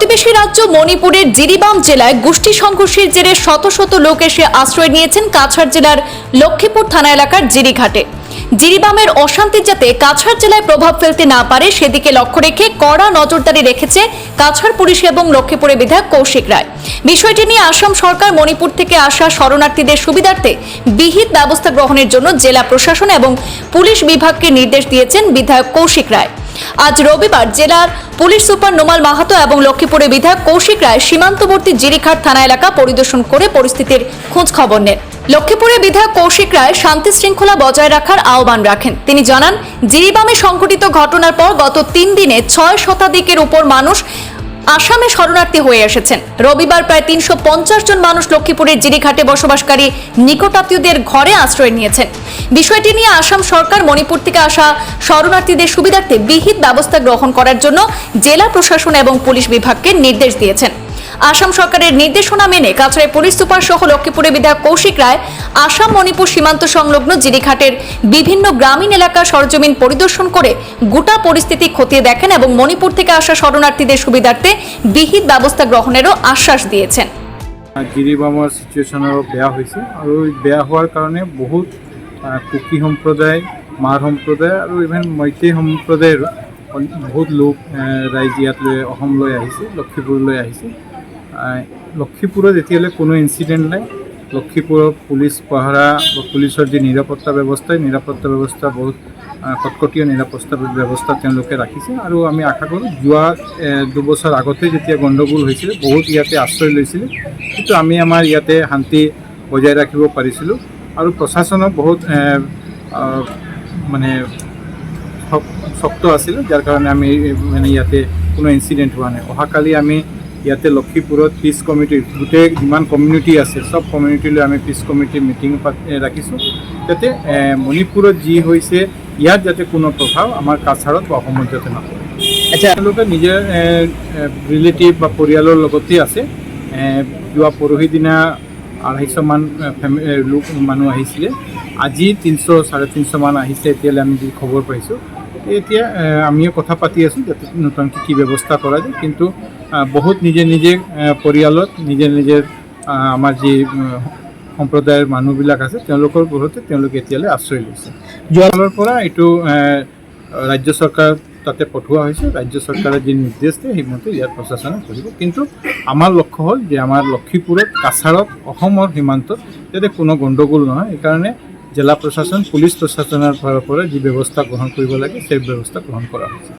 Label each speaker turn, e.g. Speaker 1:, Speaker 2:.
Speaker 1: প্রতিবেশী রাজ্য মণিপুরের জিরিবাম জেলায় গোষ্ঠী সংঘর্ষের জেরে শত শত লোক এসে আশ্রয় নিয়েছেন কাছাড় জেলার লক্ষ্মীপুর থানা এলাকার জিরিঘাটে। জিরিবামের অশান্তি যাতে কাছাড় জেলায় প্রভাব ফেলতে না পারে, সেদিকে লক্ষ্য রেখে কড়া নজরদারি রেখেছে কাছাড় পুলিশ এবং লক্ষ্মীপুরের বিধায়ক কৌশিক রায়। বিষয়টি নিয়ে আসাম সরকার মণিপুর থেকে আসা শরণার্থীদের সুবিধার্থে বিহিত ব্যবস্থা গ্রহণের জন্য জেলা প্রশাসন এবং পুলিশ বিভাগকে নির্দেশ দিয়েছেন বিধায়ক কৌশিক রায়। আজ রবিবার জেলার পুলিশ সুপার নোমাল মাহাতো এবং লক্ষ্মীপুরের বিধায়ক কৌশিক রায় সীমান্তবর্তী জিরিঘাট থানা এলাকা পরিদর্শন করে পরিস্থিতির খোঁজ খবর নেন। লক্ষ্মীপুরের বিধায়ক কৌশিক রায় শান্তি শৃঙ্খলা বজায় রাখার আহ্বান রাখেন। তিনি জানান, জিরিবামে সংঘটিত ঘটনার পর গত তিন দিনে ছয় শতাধিকের উপর মানুষ আসামে শরণার্থী হয়ে এসেছেন। রবিবার প্রায় তিনশো পঞ্চাশ জন মানুষ লক্ষ্মীপুরের জিরিঘাটে বসবাসকারী নিকটাত্মীয়দের ঘরে আশ্রয় নিয়েছেন। বিষয়টি নিয়ে আসাম সরকার মণিপুর থেকে আসা শরণার্থীদের সুবিধার্থে বিহিত ব্যবস্থা গ্রহণ করার জন্য জেলা প্রশাসন এবং পুলিশ বিভাগকে নির্দেশ দিয়েছেন। আসাম সরকারের নির্দেশনা মেনে কাছড়াই পুলিশ সুপার সহ লক্ষ্মীপুরের বিধায়ক কৌশিক রায় আসাম মণিপুর সীমান্ত সংলগ্ন জিরিঘাটের বিভিন্ন গ্রামীণ এলাকা সরজমিন পরিদর্শন করে গোটা পরিস্থিতি খতিয়ে দেখেন এবং মণিপুর থেকে আসা শরণার্থীদের সুবিধার্থে বিহিত ব্যবস্থা গ্রহণেরও আশ্বাস দিয়েছেন।
Speaker 2: গিৰিবামৰ চিটুৱেশ্যনো বেয়া হৈছে আৰু বেয়া হোৱাৰ কাৰণে বহুত কুকি সম্প্ৰদায় মাৰ সম্প্ৰদায় আৰু ইভেন মৈতেই সম্প্ৰদায়ৰ বহুত লোক ৰাইজ ইয়াতলৈ অসমলৈ আহিছে লক্ষীপুৰলৈ আহিছে। আহ, লক্ষীপুৰত এতিয়ালৈ কোনো ইনচিডেণ্ট নাই। লক্ষীপুৰৰ পুলিচ পাহাৰা বা পুলিচৰ যি নিৰাপত্তা ব্যৱস্থা নিৰাপত্তা ব্যৱস্থা বহুত কটকটীয়া নিৰাপত্তা ব্যৱস্থা তেওঁলোকে ৰাখিছে। আৰু আমি আশা কৰোঁ যোৱা দুবছৰ আগতে যেতিয়া গণ্ডগোল হৈছিলে বহুত ইয়াতে আশ্ৰয় লৈছিলে। কিন্তু আমি আমাৰ ইয়াতে শান্তি বজাই ৰাখিব পাৰিছিলোঁ। আৰু প্ৰশাসনক বহুত মানে শক- শক্ত আছিলে। যাৰ কাৰণে আমি মানে ইয়াতে কোনো ইনচিডেণ্ট হোৱা নাই। অহাকালি আমি ইয়াতে লক্ষীপুৰত পিচ কমিটি গোটেই যিমান কমিউনিটি আছে চব কমিউনিটিলৈ আমি পিচ কমিটিৰ মিটিং ৰাখিছোঁ। যাতে মণিপুৰত যি হৈছে ইয়াত যাতে কোনো প্ৰভাৱ আমাৰ কাছাৰত বা অসমত যাতে নপৰে। আচ্ছা। তেওঁলোকে নিজৰ ৰিলেটিভ বা পৰিয়ালৰ লগতেই আছে। যোৱা পৰহি দিনা আঢ়ৈশমান এ, লোক মানুহ আহিছিলে। আজি তিনিশ চাৰে তিনিশমান আহিছে এতিয়ালৈ আমি যি খবৰ পাইছোঁ। এতিয়া আমিও কথা পাতি আছোঁ যাতে নতুনকৈ কি ব্যৱস্থা কৰা যায়। কিন্তু বহুত নিজে নিজে পৰিয়ালত নিজে নিজে আমাৰ যি সম্প্ৰদায়ৰ মানুহবিলাক আছে তেওঁলোকৰ ঘৰতে তেওঁলোকে এতিয়ালৈ আশ্ৰয় লৈছে। যোৱাকালৰ পৰা এইটো ৰাজ্য চৰকাৰ তাতে পঠোৱা হৈছে ৰাজ্য চৰকাৰে যি নিৰ্দেশ দিয়ে সেইমতে ইয়াত প্ৰশাসনে কৰিব কিন্তু আমাৰ লক্ষ্য হ'ল যে আমাৰ লক্ষীপুৰত কাছাৰত অসমৰ সীমান্তত যাতে কোনো গণ্ডগোল নহয় সেইকাৰণে জিলা প্ৰশাসন পুলিচ প্ৰশাসনৰ ফালৰ পৰা যি ব্যৱস্থা গ্ৰহণ কৰিব লাগে, সেই ব্যৱস্থা গ্ৰহণ কৰা হৈছে।